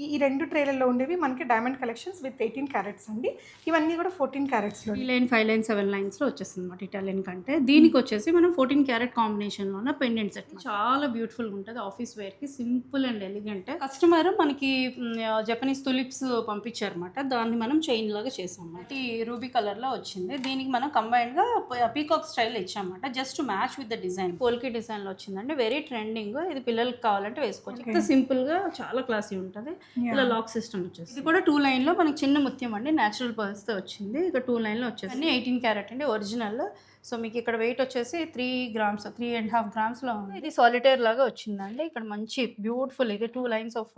ఈ ఈ రెండు ట్రేలలో ఉండేవి మనకి diamond collections with eighteen carats అండి. ఇవన్నీ కూడా fourteen క్యారెట్స్లో three line five line seven లైన్స్లో వచ్చేస్తుంది అనమాట ఇటాలియన్ కంటే. దీనికి వచ్చేసి మనం ఫోర్టీన్ క్యారెట్ కాంబినేషన్లో ఉన్న పెండెంట్ సెట్ చాలా బ్యూటిఫుల్ ఉంటుంది ఆఫీస్ వేర్కి సింపుల్ అండ్ ఎలిగెంట్ కస్టమర్ మనకి జపనీస్ తులిప్స్ పంపించారన్నమాట. దాన్ని మనం చైన్ లాగా చేసాం ఈ రూబీ కలర్లో వచ్చింది. దీనికి మనం కంబైన్డ్గా peacock style ఇచ్చామన్నమాట. Just match with the design polki డిజైన్లో వచ్చిందండి. వెరీ ట్రెండింగ్ ఇది పిల్లలకి కావాలంటే వేసుకోవచ్చు. ఇంత సింపుల్గా చాలా క్లాసీ ఉంటుంది. ఇలా లాక్ సిస్టమ్ వచ్చేసి ఇది కూడా టూ లైన్లో మనకి చిన్న ముత్యం అండి. నేచురల్ పర్ల్స్తో వచ్చింది. ఇక టూ లైన్లో వచ్చేసి ఎయిటీన్ క్యారెట్ అండి. ఒరిజినల్ సో మీకు ఇక్కడ వెయిట్ వచ్చేసి three grams three and half గ్రామ్స్లో ఉంది. ఇది సాలిటైర్ లాగా వచ్చిందండి. ఇక్కడ మంచి బ్యూటిఫుల్ ఇది టూ లైన్స్ ఆఫ్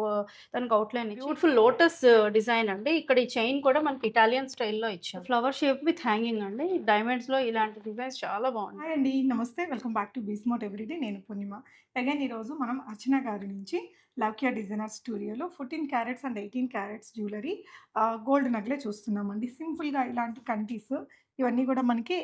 దానికి outline beautiful lotus design అండి. ఇక్కడ ఈ చైన్ కూడా మనకి ఇటాలియన్ స్టైల్లో ఇచ్చారు. ఫ్లవర్ షేప్ విత్ హ్యాంగింగ్ అండి. డైమండ్స్లో ఇలాంటి డిజైన్స్ చాలా బాగున్నాయి హాయ్ అండి నమస్తే. వెల్కమ్ బ్యాక్ టు బీస్మోట్ ఎవ్రీడే నేను పూర్ణిమ. అగైన్ ఈరోజు మనం అర్చన గారి నుంచి లవ్కియా డిజైనర్ స్టూడియోలో fourteen carats and eighteen carats jewellery gold నగలే చూస్తున్నామండి. సింపుల్గా ఇలాంటి కంటీస్ ఇవన్నీ కూడా మనకి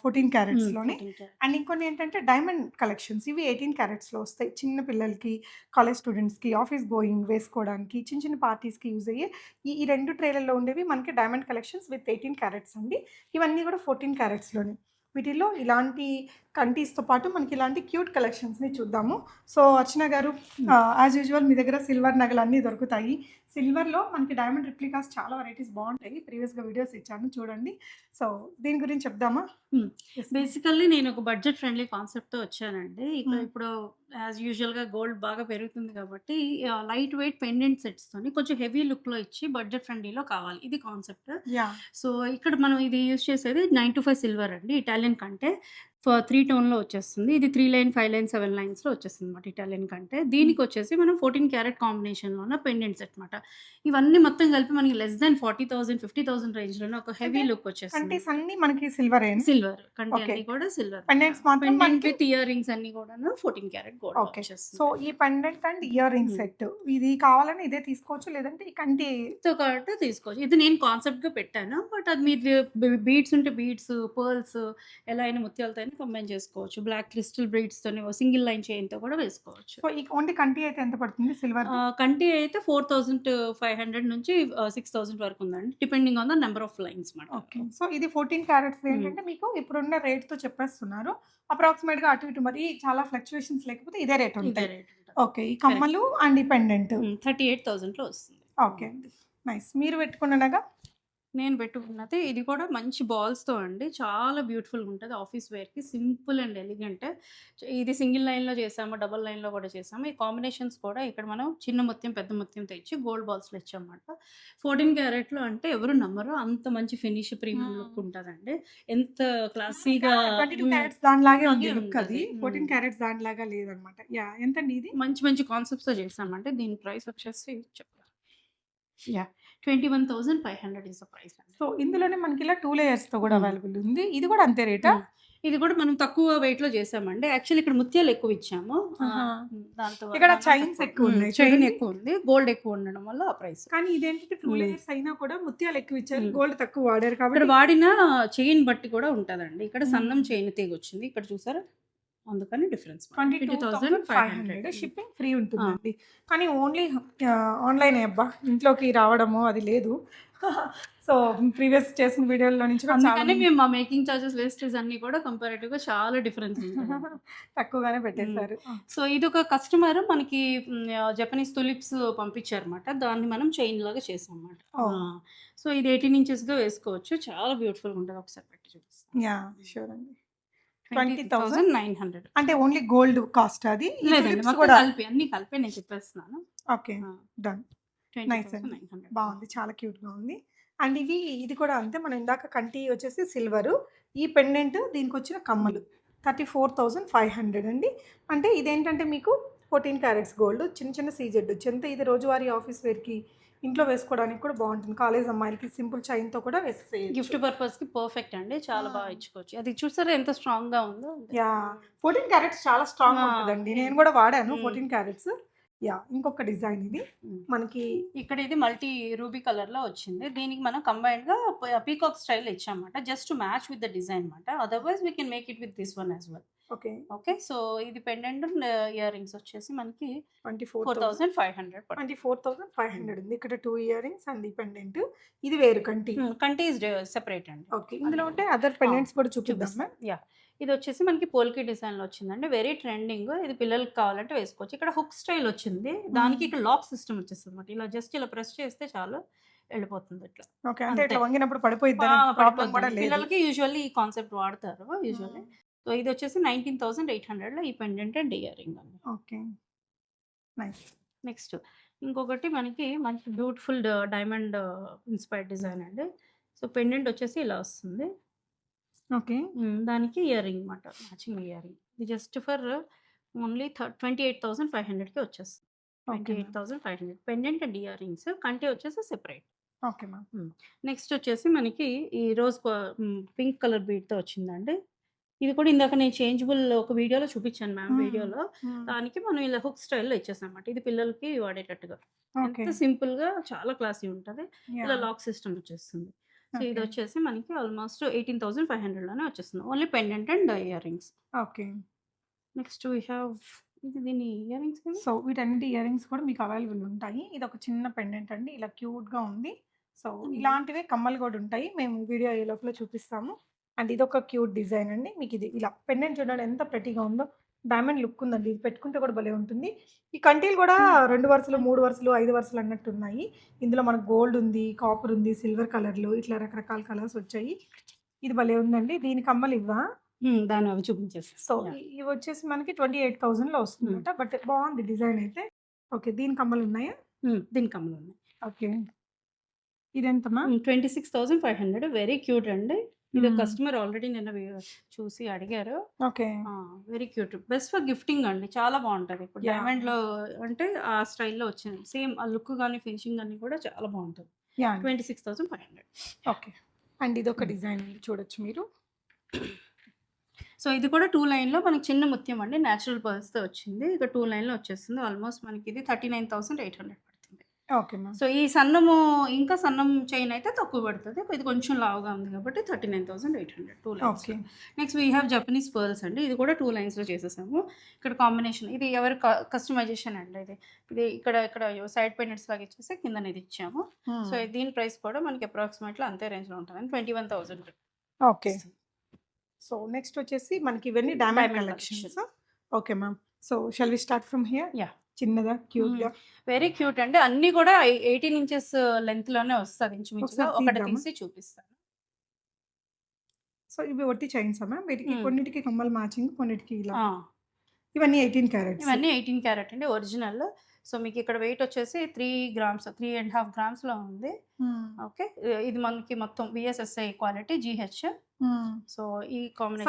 ఫోర్టీన్ క్యారెట్స్లోనే అండ్ ఇంకొన్ని ఏంటంటే డైమండ్ కలెక్షన్స్ ఇవి ఎయిటీన్ క్యారెట్స్లో వస్తాయి. చిన్న పిల్లలకి కాలేజ్ స్టూడెంట్స్కి ఆఫీస్ గోయింగ్ వేసుకోవడానికి చిన్న చిన్న పార్టీస్కి యూజ్ అయ్యే ఈ ఈ రెండు ట్రేలలో ఉండేవి మనకి diamond collections with eighteen carats అండి. ఇవన్నీ కూడా ఫోర్టీన్ క్యారెట్స్లోనే వీటిల్లో ఇలాంటి కంటీస్తో పాటు మనకి ఇలాంటి క్యూట్ కలెక్షన్స్ని చూద్దాము. సో అర్చన గారు యాజ్ యూజువల్ మీ దగ్గర సిల్వర్ నగలు అన్నీ దొరుకుతాయి. సిల్వర్లో మనకి డైమండ్ రిప్లికాస్ చాలా వెరైటీస్ బాగుంటాయి. ప్రీవియస్గా వీడియోస్ ఇచ్చాను చూడండి. సో దీని గురించి చెప్దామా? Hmm. బేసికల్లీ నేను ఒక బడ్జెట్ ఫ్రెండ్లీ కాన్సెప్ట్తో వచ్చానండి. ఇక్కడ Hmm. ఇప్పుడు యాజ్ యూజువల్గా గోల్డ్ బాగా పెరుగుతుంది కాబట్టి లైట్ వెయిట్ పెండెంట్ సెట్స్ తోని కొంచెం హెవీ లుక్లో ఇచ్చి బడ్జెట్ ఫ్రెండ్లీలో కావాలి. ఇది కాన్సెప్ట్ యా సో ఇక్కడ మనం ఇది యూజ్ చేసేది నైన్ టు ఫైవ్ సిల్వర్ అండి ఇటాలియన్ కంటే. త్రీ టోన్లో వచ్చేస్తుంది. ఇది three line five line seven లైన్స్లో వచ్చేస్తుంది అనమాట ఇటాలియన్ కంటే. దీనికి వచ్చేసి మనం ఫోర్టీన్ క్యారెట్ కాంబినేషన్లో ఉన్న పెండెంట్ సెట్ అనమాట ఇవన్నీ మొత్తం కలిపి మనకి less than forty thousand fifty thousand రేంజ్లోనే ఒక హెవీ లుక్ వచ్చేస్తుంది. అన్ని మనకి సిల్వర్ సిల్వర్ కంటే. అన్ని కూడా సిల్వర్ Pendants మాత్రం పెండెంట్ మనకి- విత్ ఇయర్ రింగ్స్ అన్ని కూడా ఫోర్టీన్ క్యారెట్ గోల్డ్. వచ్చేస్తుంది. సో ఈ pendant and ear ring. Set ఇది కావాలని ఇదే తీసుకోవచ్చు లేదంటే ఈ కంటి తో కాబట్టి తీసుకోవచ్చు. ఇది నేను కాన్సెప్ట్గా పెట్టాను. బట్ అది మీరు బీడ్స్ ఉంటే బీడ్స్ పర్ల్స్ ఎలా అయినా ముత్యాలతో అయినా కంబైన్ చేసుకోవచ్చు. బ్లాక్ క్రిస్టల్ బ్రీడ్స్ తోని సింగిల్ లైన్ చైన్తో కూడా వేసుకోవచ్చు. ఓన్లీ కంటి అయితే ఎంత పడుతుంది? సిల్వర్ కంటి అయితే ఫోర్ థౌసండ్ ఫైవ్ హండ్రెడ్ నుంచి సిక్స్ థౌసండ్ వరకు ఉందండి. Depending on the number of lines మాట ఓకే సో ఇది ఫోర్టీన్ క్యారెట్స్ ఏంటంటే మీకు ఇప్పుడున్న రేట్తో చెప్పేస్తున్నారు. అప్రాక్సిమేట్గా అటు ఇటు మరి చాలా ఫ్లక్చుయేషన్స్ లేకపోతే ఇదే రేట్ ఉంటాయి. ఓకే ఈ కమ్మలు అండ్ ఈ పెండెంట్ థర్టీ ఎయిట్ థౌసండ్లో వస్తుంది. ఓకే అండి నైస్ మీరు పెట్టుకున్నగా నేను పెట్టుకున్నది. ఇది కూడా మంచి బాల్స్తో అండి. చాలా బ్యూటిఫుల్గా ఉంటుంది ఆఫీస్ వేర్కి సింపుల్ అండ్ ఎలిగెంట్. ఇది సింగిల్ లైన్లో చేసాము డబల్ లైన్లో కూడా చేసాము. ఈ కాంబినేషన్స్ కూడా ఇక్కడ మనం చిన్న మొత్తం పెద్ద మొత్తం తెచ్చి గోల్డ్ బాల్స్లో ఇచ్చామన్నమాట. ఫోర్టీన్ క్యారెట్లో అంటే ఎవరు నమ్మరు. అంత మంచి ఫినిష్ ప్రీమియం. లుక్ ఉంటుందండి. ఎంత క్లాసీగా దానిలాగే ఉంది. లుక్ అది. ఫోర్టీన్. క్యారెట్స్ దానిలాగా లేదనమాట యా ఎంతండి ఇది? మంచి మంచి కాన్సెప్ట్స్తో చేసామంటే దీని ప్రైస్ వచ్చేసి చెప్తాను yeah. Twenty one thousand five hundred is price so ఇందులోనే మనకి ఇలా టూ లేయర్స్తో కూడా Hmm. అవైలబుల్ ఉంది ఇది కూడా అంతే రేటా Hmm. ఇది కూడా మనం తక్కువ వెయిట్లో చేసామండి యాక్చువల్లీ ఇక్కడ ముత్యాలు ఎక్కువ ఇచ్చాము. దాంతో ఇక్కడ chains తక్కువ. ఎక్కువ ఉన్నాయి. చైన్. ఎక్కువ ఉంది గోల్డ్ ఎక్కువ ఉండడం వల్ల ఆ ప్రైస్ కానీ ఇదేంటంటే టూ Hmm. లేయర్స్ అయినా కూడా ముత్యాలు ఎక్కువ ఇచ్చారు Hmm. గోల్డ్ తక్కువ వాడారు కాబట్టి వాడిన చైన్ బట్టి కూడా ఉంటదండి ఇక్కడ Hmm. సన్నం చైన్ తీగ వచ్చింది ఇక్కడ చూసారా అందుకని difference twenty two thousand five hundred shipping free ఉంటుందండి కానీ ఓన్లీ ఆన్లైన్ అబ్బా. ఇంట్లోకి రావడము అది లేదు. సో ప్రీవియస్ చేసిన వీడియోలో నుంచి అందుకని మేము మా మేకింగ్ చార్జెస్ వేస్టేజ్ అన్ని కూడా కంపారేటివ్గా చాలా డిఫరెన్స్ తక్కువగానే పెట్టేశారు. సో ఇది ఒక కస్టమర్ మనకి జపనీస్ తులిప్స్ పంపించారన్నమాట. దాన్ని మనం చైన్ లాగా చేసాం అన్నమాట Oh. సో ఇది ఎయిటీన్ ఇంచెస్గా వేసుకోవచ్చు. చాలా బ్యూటిఫుల్ ఉంటుంది. ఒకసారి పెట్టి చూపిస్తాను. యా షూర్ అండి. ట్వంటీ 20,000? Thousand nine hundred. అంటే ఓన్లీ గోల్డ్ కాస్ట్ అది. లేదండి కలిపి అన్ని కలిపి నేను చెప్పేస్తున్నాను. Okay done. బాగుంది చాలా క్యూట్గా ఉంది. అండ్ ఇవి ఇది కూడా అంతే మనం ఇందాక కంటి వచ్చేసి సిల్వర్. ఈ పెండెంట్ దీనికి వచ్చిన కమ్మలు thirty four thousand five hundred అండి. అంటే ఇదేంటంటే మీకు ఫోర్టీన్ క్యారెట్స్ గోల్డ్ చిన్న చిన్న సీజెడ్. ఎంత ఇది రోజువారీ ఆఫీస్ వేర్కి ఇంట్లో వేసుకోవడానికి కూడా బాగుంటుంది. కాలేజ్ అమ్మాయిలకి సింపుల్ చైన్తో కూడా వేసేసేయచ్చు. గిఫ్ట్ పర్పస్కి పర్ఫెక్ట్ అండి. చాలా. బాగా ఇచ్చుకోవచ్చు. అది చూసారా ఎంత స్ట్రాంగ్గా ఉందో? యా. ఫోర్టీన్ క్యారెట్స్ చాలా స్ట్రాంగ్. ఉంటుందండి. నేను కూడా వాడాను. ఫోర్టీన్ క్యారెట్స్ యా ఇంకొక డిజైన్ ఇది. మనకి ఇక్కడ ఇది మల్టీ రూబీ కలర్లో వచ్చింది. దీనికి మనం కంబైన్డ్గా peacock style ఇచ్చామన్నమాట. Just match with the design అనమాట otherwise we can make it with this one as well okay. Okay. So ఇది పెండెంట్ ఇయర్ రింగ్స్ వచ్చేసి మనకి twenty four thousand five hundred twenty four thousand five hundred ఉంది. ఇక్కడ two ear rings and ఈ pendant. ఇది వేరు కంటి. కంటి ఇస్ సెపరేట్ అండి. ఓకే. ఇందులో ఉంటే అదర్ పెండెంట్స్ కూడా చూపిద్దాం యా. ఇది వచ్చేసి మనకి పోల్కి డిజైన్లో వచ్చిందండి. Very trending. ఇది పిల్లలకి కావాలంటే వేసుకోవచ్చు. ఇక్కడ హుక్ స్టైల్ వచ్చింది. దానికి ఇక్కడ లాక్ సిస్టమ్ వచ్చేస్తుంది అనమాట ఇలా జస్ట్ ఇలా ప్రెస్ చేస్తే చాలు వెళ్ళిపోతుంది ఇట్లా. ఓకే. అంటే ఇట్లా. వంగినప్పుడు. లేదు. పిల్లలకి యూజువల్లీ ఈ కాన్సెప్ట్ వాడతారు. యూజువల్లీ సో ఇది వచ్చేసి నైన్టీన్ థౌసండ్ ఎయిట్ హండ్రెడ్లో ఈ పెండెంట్ అండ్ ఇయర్ రింగ్ అండి. ఓకే. నైస్. నెక్స్ట్ ఇంకొకటి మనకి మంచి బ్యూటిఫుల్ డైమండ్ ఇన్స్పైర్డ్ డిజైన్ అండి. సో పెండెంట్ వచ్చేసి ఇలా వస్తుంది. ఓకే. దానికి ఇయర్ రింగ్ అనమాట మ్యాచింగ్ ఇయర్ రింగ్ ఇది just for only twenty eight thousand five హండ్రెడ్కి వచ్చేస్తుంది. Twenty eight thousand five hundred. Pendant and ear rings కంటి వచ్చేసి సెపరేట్. Okay ma'am. నెక్స్ట్ వచ్చేసి మనకి ఈ రోజ్ పింక్ కలర్ బీడ్తో వచ్చిందండి. ఇది కూడా ఇందాక నేను చేంజబుల్ ఒక వీడియోలో చూపించాను మ్యామ్. వీడియోలో. దానికి మనం ఇలా హుక్ స్టైల్లో ఇచ్చేసాం అన్నమాట ఇది పిల్లలకి వాడేటట్టుగా. ఎంత సింపుల్గా చాలా క్లాసీ ఉంటుంది. ఇలా లాక్ సిస్టమ్ వచ్చేస్తుంది. సో ఇది. వచ్చేసి మనకి ఆల్మోస్ట్ ఎయిటీన్ థౌసండ్ ఫైవ్ హండ్రెడ్లోనే వచ్చేస్తుంది. Only pendant and ear rings okay. Next we have ఇది దీని ఇయర్ రింగ్స్ సో వీటన్నిటి ఇయర్ రింగ్స్ కూడా మీకు అవైలబుల్ ఉంటాయి. ఇది ఒక చిన్న పెండెంట్ అండి. ఇలా క్యూట్గా ఉంది. సో. ఇలాంటివే కమ్మలు కూడా ఉంటాయి. మేము వీడియో ఈ లోపల చూపిస్తాము. అండ్ ఇది ఒక క్యూట్ డిజైన్ అండి. మీకు ఇది ఇలా పెండెంట్ చూడండి ఎంత prettyగా ఉందో. డైమండ్ లుక్ ఉందండి. ఇది పెట్టుకుంటే కూడా భలే ఉంటుంది. ఈ కంటీలు కూడా. రెండు వరుసలు మూడు వరుసలు ఐదు వరుసలు అన్నట్టు ఉన్నాయి. ఇందులో మనకు గోల్డ్ ఉంది కాపర్ ఉంది సిల్వర్ కలర్లు ఇట్లా రకరకాల కలర్స్ వచ్చాయి. ఇది భలే ఉందండి. దీని కమ్మలు ఇవ్వా? దాని అవి చూపించేసి సో ఇవి వచ్చేసి మనకి ట్వంటీ ఎయిట్ థౌసండ్లో వస్తుందట. బట్ బాగుంది డిజైన్ అయితే. ఓకే. దీని కమ్మలు ఉన్నాయా? దీని కమ్మలు ఉన్నాయి. Okay. ఇదెంతమా twenty six thousand five hundred very cute అండి. ఇది. కస్టమర్ ఆల్రెడీ నిన్న చూసి అడిగారు. Okay. Very cute. Best for gifting అండి. చాలా బాగుంటది. ఇప్పుడు. డైమండ్లో అంటే ఆ స్టైల్లో వచ్చింది. సేమ్ ఆ లుక్ కానీ ఫినిషింగ్ కానీ కూడా చాలా బాగుంటుంది. Twenty six thousand five hundred. Okay. And ఇది ఒక డిజైన్ చూడొచ్చు మీరు. సో ఇది కూడా టూ లైన్లో మనకి చిన్న ముత్యం అండి. న్యాచురల్ పర్ల్స్తో వచ్చింది. ఇక టూ లైన్లో వచ్చేస్తుంది. ఆల్మోస్ట్ మనకి ఇది thirty nine thousand eight hundred okay ma'am. So ఈ సన్నము ఇంకా సన్నం చైన్ అయితే తక్కువ పడుతుంది. ఇది కొంచెం లావుగా ఉంది కాబట్టి thirty nine thousand eight hundred two lines next we have Japanese pearls అండి. ఇది కూడా టూ లైన్స్లో చేసేసాము. ఇక్కడ కాంబినేషన్ ఇది ఎవరి కస్టమైజేషన్ అండి ఇది. ఇది ఇక్కడ ఇక్కడ సైడ్ పెయింట్స్ లాగా ఇచ్చేసి కింద ఇది ఇచ్చాము. సో దీని ప్రైస్ కూడా మనకి అప్రాక్సిమేట్లీ అంతే రేంజ్లో ఉంటుంది twenty one thousand. Okay. So next వచ్చేసి మనకి ఇవన్నీ collections okay ma'am. So shall we start from here Yeah. చిన్నదా క్యూట్గా వెరీ క్యూట్ అండి. అన్ని కూడా ఎయిటీన్ ఇంచెస్ లెంత్లోనే వస్తుంది ఇంచుమించుగా. ఒకటి? తీసి చూపిస్తాను. సో ఇవి ఒట్టి చైన్స్ మ్యామ్? వీటికి. కొన్నిటికి కమ్మలు మ్యాచింగ్ కొన్నిటికి ఇలా? ఇవన్నీ ఎయిటీన్ క్యారెట్స్. ఇవన్నీ ఎయిటీన్ క్యారెట్ అండి. ఒరిజినల్. సో మీకు ఇక్కడ వెయిట్ వచ్చేసి three grams three and half గ్రామ్స్లో ఉంది. ఓకే ఇది మనకి మొత్తం బిఎస్ఎస్ఐ క్వాలిటీ జిహెచ్ సో ఈ కాంబినేషన్?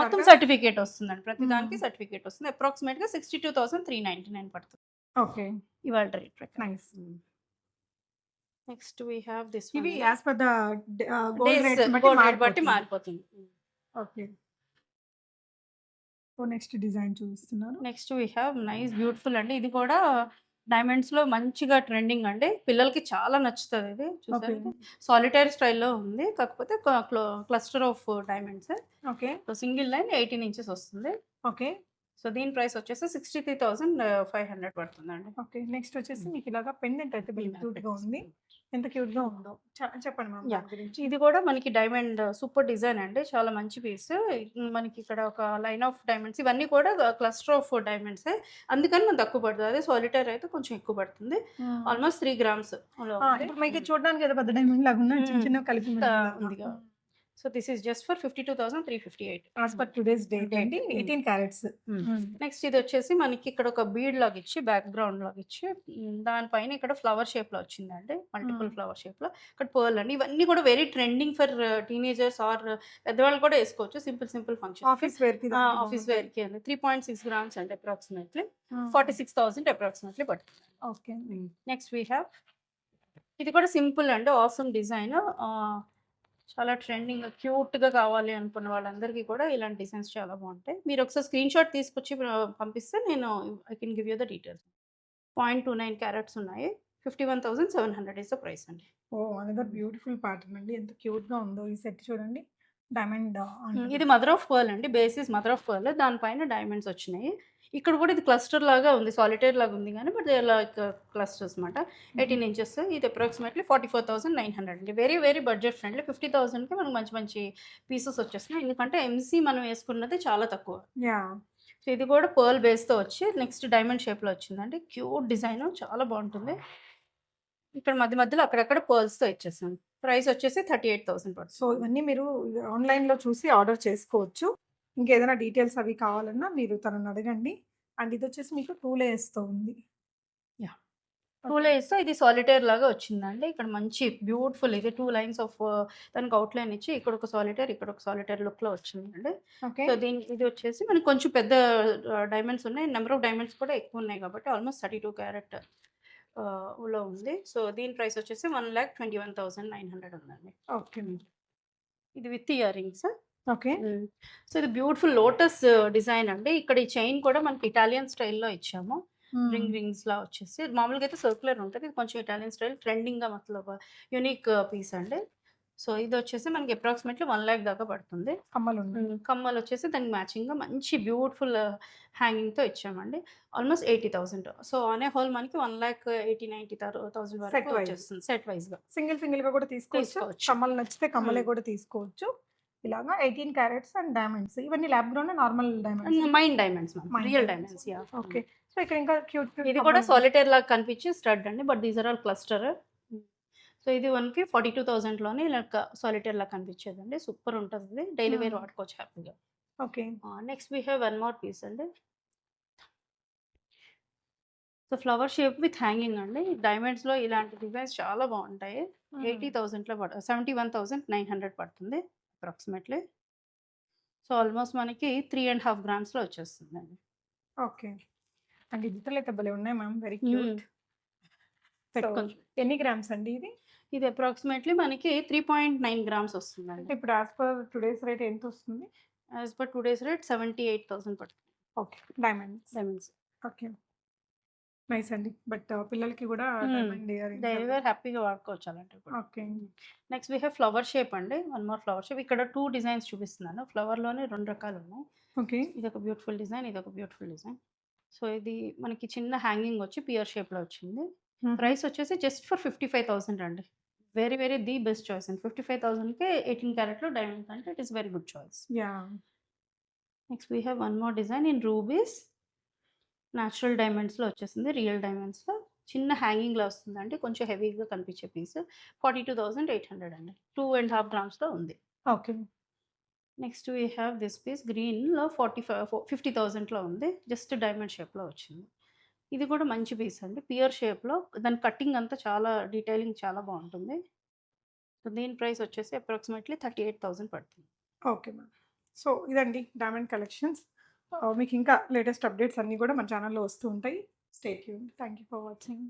మొత్తం సర్టిఫికేట్ వస్తుందండి ప్రతి దానికి Hmm. సర్టిఫికేట్ వస్తుంది. అప్రాక్సిమేట్గా sixty two thousand three ninety nine పడుతుంది. ఓకే ఇవాళ rate nice next we have this ఇవి as per the gold rate బట్టి మారిపోతుంది. ఓకే సో నెక్స్ట్ డిజైన్ చూపిస్తున్నారు. Next we have nice beautiful అండి. ఇది కూడా డైమండ్స్లో మంచిగా ట్రెండింగ్ అండి. పిల్లలకి చాలా నచ్చుతుంది ఇది చూసారు సాలిటరీ స్టైల్లో ఉంది. కాకపోతే cluster of diamonds. Okay. So single line eighteen inches వస్తుంది. ఓకే. సో దీని ప్రైస్ వచ్చేసి sixty three thousand five hundred పడుతుందండి. ఓకే నెక్స్ట్ వచ్చేసి మీకు ఇలాగా పెండెంట్ అయితే Hmm. క్యూట్గా ఉంది. ఎంత క్యూట్గా ఉందో. చెప్పండి మ్యామ్ గురించి. ఇది కూడా మనకి డైమండ్ సూపర్ డిజైన్ అండి. చాలా మంచి పీస్ మనకి ఇక్కడ ఒక లైన్ ఆఫ్ డైమండ్స్ ఇవన్నీ కూడా క్లస్టర్ ఆఫ్ డైమండ్స్ అందుకని మనకు తక్కువ పడుతుంది. అదే సాలిటరీ అయితే కొంచెం ఎక్కువ పడుతుంది. ఆల్మోస్ట్ త్రీ గ్రామ్స్ మీకు చూడడానికి ఏదో పెద్ద డైమండ్ లాగా ఉన్నాయి చిన్న Hmm. కలిపి. So this is just for fifty two thousand three fifty eight. As per today's date Date. అండి Hmm. Eighteen carats. నెక్స్ట్ ఇది వచ్చేసి మనకి ఇక్కడ ఒక బీడ్ లాగా ఇచ్చి బ్యాక్గ్రౌండ్ లాగా ఇచ్చి దానిపైన ఇక్కడ ఫ్లవర్ షేప్లో వచ్చిందండి. Multiple Hmm. ఫ్లవర్ షేప్లో. ఇక్కడ పర్ల్ అండి. ఇవన్నీ కూడా very trending for teenagers or పెద్దవాళ్ళు కూడా వేసుకోవచ్చు. సింపుల్ సింపుల్ ఫంక్షన్ ఆఫీస్ వేర్కి ఆఫీస్ వేర్కి అండి. త్రీ పాయింట్ సిక్స్ గ్రామ్స్ అంటే approximately forty six thousand approximately పడుతుంది. ఓకే నెక్స్ట్ వీ హ్యావ్ ఇది కూడా సింపుల్ అండి. ఆసమ్ డిజైన్ చాలా ట్రెండింగ్ క్యూట్గా కావాలి అనుకున్న వాళ్ళందరికీ కూడా ఇలాంటి డిజైన్స్ చాలా బాగుంటాయి. మీరు ఒకసారి స్క్రీన్ షాట్ తీసుకొచ్చి పంపిస్తే నేను I can give you the details. Point two nine carats ఉన్నాయి. Fifty one thousand seven hundred is the price అండి. ఓ అనదర్ బ్యూటిఫుల్ ప్యాటర్న్ అండి ఎంత క్యూట్గా ఉందో ఈ సెట్ చూడండి. డైమండ్ ఇది మదర్ ఆఫ్ పర్ల్ అండి. Basis mother of pearl. దానిపైన డైమండ్స్ వచ్చినాయి. ఇక్కడ కూడా ఇది క్లస్టర్ లాగా ఉంది సాలిటైర్ లాగా ఉంది కానీ బట్ లైక్ క్లస్టర్స్ అనమాట ఎయిటీన్ ఇంచెస్ ఇది approximately forty four thousand nine hundred అండి very very budget friendly fifty థౌసండ్కి మనకు మంచి మంచి పీసెస్ వచ్చేస్తున్నాయి. ఎందుకంటే ఎంసీ మనం వేసుకున్నది చాలా తక్కువ. యా సో ఇది కూడా పర్ల్ బేస్తో వచ్చి నెక్స్ట్ డైమండ్ షేప్లో వచ్చిందండి. క్యూట్ డిజైన్ చాలా బాగుంటుంది. ఇక్కడ మధ్య మధ్యలో అక్కడక్కడ పర్ల్స్తో ఇచ్చేసాం ప్రైస్ వచ్చేసి థర్టీ ఎయిట్ థౌసండ్ పడుతుంది. సో ఇవన్నీ మీరు ఆన్లైన్లో చూసి ఆర్డర్ చేసుకోవచ్చు. ఇంకేదైనా డీటెయిల్స్ అవి కావాలన్నా మీరు తనని అడగండి. అండ్ ఇది వచ్చేసి మీకు టూ లేయర్స్తో ఉంది. టూ లేయర్స్ ఇది సాలిటైర్ లాగా వచ్చిందండి. ఇక్కడ మంచి బ్యూటిఫుల్ ఇది టూ లైన్స్ ఆఫ్ దానికి అవుట్లైన్ ఇచ్చి ఇక్కడ ఒక సాలిటైర్ ఇక్కడ ఒక సాలిటైర్ లుక్లో వచ్చిందండి. ఓకే. సో దీని ఇది వచ్చేసి మనకి కొంచెం పెద్ద డైమండ్స్ ఉన్నాయి. నెంబర్ ఆఫ్ డైమండ్స్ కూడా ఎక్కువ ఉన్నాయి కాబట్టి ఆల్మోస్ట్ థర్టీ టూ క్యారెట్లో ఉంది. సో దీని ప్రైస్ వచ్చేసి one lakh twenty one thousand nine hundred ఉందండి. ఓకే. ఇది with ear rings okay. So ఇది బ్యూటిఫుల్ లోటస్ డిజైన్ అండి. ఇక్కడ ఈ చైన్ కూడా మనకి ఇటాలియన్ స్టైల్లో ఇచ్చాము. రింగ్ రింగ్స్ లా వచ్చేసి మామూలుగా అయితే సర్క్యులర్ ఉంటుంది. ఇది కొంచెం ఇటాలియన్ స్టైల్ ట్రెండింగ్గా మతలబ్ యూనిక్ పీస్ అండి. సో ఇది వచ్చేసి మనకి అప్రాక్సిమేట్లీ వన్ ల్యాక్ దాకా పడుతుంది. కమ్మలు కమ్మలు వచ్చేసి దానికి మ్యాచింగ్గా మంచి బ్యూటిఫుల్ హ్యాంగింగ్తో ఇచ్చామండి. Almost eighty thousand. సో అనే హోల్ మనకి one lakh eighty ninety thousand వరకు. వచ్చేస్తుంది సెట్ వైజ్గా సింగిల్ సింగిల్గా కూడా తీసుకోవచ్చు. కమ్మలు నచ్చితే కమ్మలే. కూడా తీసుకోవచ్చు. ఇలాగా ఎయిటీన్ క్యారెట్స్ అండ్ డైమండ్స్. ఇవన్నీ lab grown normal diamonds? Mined diamonds real. Diamonds. Yeah. Okay. So ఇక్కడ ఇంకా క్యూట్ ఇది కూడా సాలిటైర్ లాగా కనిపించే స్టడ్ అండి but these are all cluster so ఇది మనకి ఫార్టీ టూ థౌసండ్లోనే ఇలా సాలిటైర్ లాగా కనిపించేదండి సూపర్ ఉంటుంది. Daily wear. వాడుకోవచ్చు హ్యాపీగా. Okay. Next we have one more piece అండి. So flower shape with hanging అండి. డైమండ్స్లో ఇలాంటి డిజైన్స్ చాలా బాగుంటాయి. ఎయిటీ థౌసండ్లో పడ seventy one thousand nine hundred పడుతుంది. అప్రాక్సిమేట్లీ. సో ఆల్మోస్ట్ మనకి త్రీ అండ్ హాఫ్ గ్రామ్స్లో వచ్చేస్తుందండి. ఓకే. అండ్ డిజిటల్ అయితే భలే ఉన్నాయి మ్యామ్ వెరీ క్యూట్. ఎన్ని గ్రామ్స్ అండి ఇది? ఇది అప్రాక్సిమేట్లీ మనకి త్రీ పాయింట్ నైన్ గ్రామ్స్ వస్తుందండి. ఇప్పుడు యాజ్ పర్ టుడేస్ రేట్ ఎంత వస్తుంది? As per today's rate seventy eight thousand పడుతుంది. Okay. Diamonds. Diamonds. Okay. Nice అండి. బట్ పిల్లలకి కూడా డైలీ హ్యాపీగా వాడుకోవచ్చు అలాంటివి okay next we have flower shape అండి. One more flower shape. ఇక్కడ టూ డిజైన్స్ చూపిస్తున్నాను. ఫ్లవర్లోనే రెండు రకాలు ఉన్నాయి. ఓకే. ఇది ఒక బ్యూటిఫుల్ డిజైన్ ఇది ఒక బ్యూటిఫుల్ డిజైన్. సో ఇది మనకి చిన్న హ్యాంగింగ్ వచ్చి పియర్ షేప్లో వచ్చింది. ప్రైస్ వచ్చేసి just for fifty five thousand అండి. Very very the best choice అండి. ఫిఫ్టీ ఫైవ్ థౌసండ్కి ఎయిటీన్ క్యారెట్లో డైమండ్ అంటే it is very good choice. Yeah. Next we have one more design in rubies. Natural డైమండ్స్లో వచ్చేసింది. Real డైమండ్స్లో చిన్న హ్యాంగింగ్లో వస్తుందండి. కొంచెం హెవీగా కనిపించే piece. Forty two thousand eight hundred అండి. టూ అండ్ హాఫ్ గ్రామ్స్లో ఉంది. Okay. Next we have this piece గ్రీన్లో ఫార్టీ ఫైవ్ ఫిఫ్టీ థౌజండ్లో ఉంది. జస్ట్ డైమండ్ షేప్లో వచ్చింది. ఇది కూడా మంచి పీస్ అండి. పియర్ షేప్లో దాని కటింగ్ అంతా చాలా డీటెయిలింగ్ చాలా బాగుంటుంది. సో దీని ప్రైస్ వచ్చేసి అప్రాక్సిమేట్లీ థర్టీ ఎయిట్ థౌసండ్ పడుతుంది. Okay ma'am. సో ఇదండి డైమండ్ కలెక్షన్స్. Uh, మీకు ఇంకా లేటెస్ట్ అప్డేట్స్ అన్నీ కూడా మన ఛానల్లో వస్తూ ఉంటాయి. State Yoon thank you for watching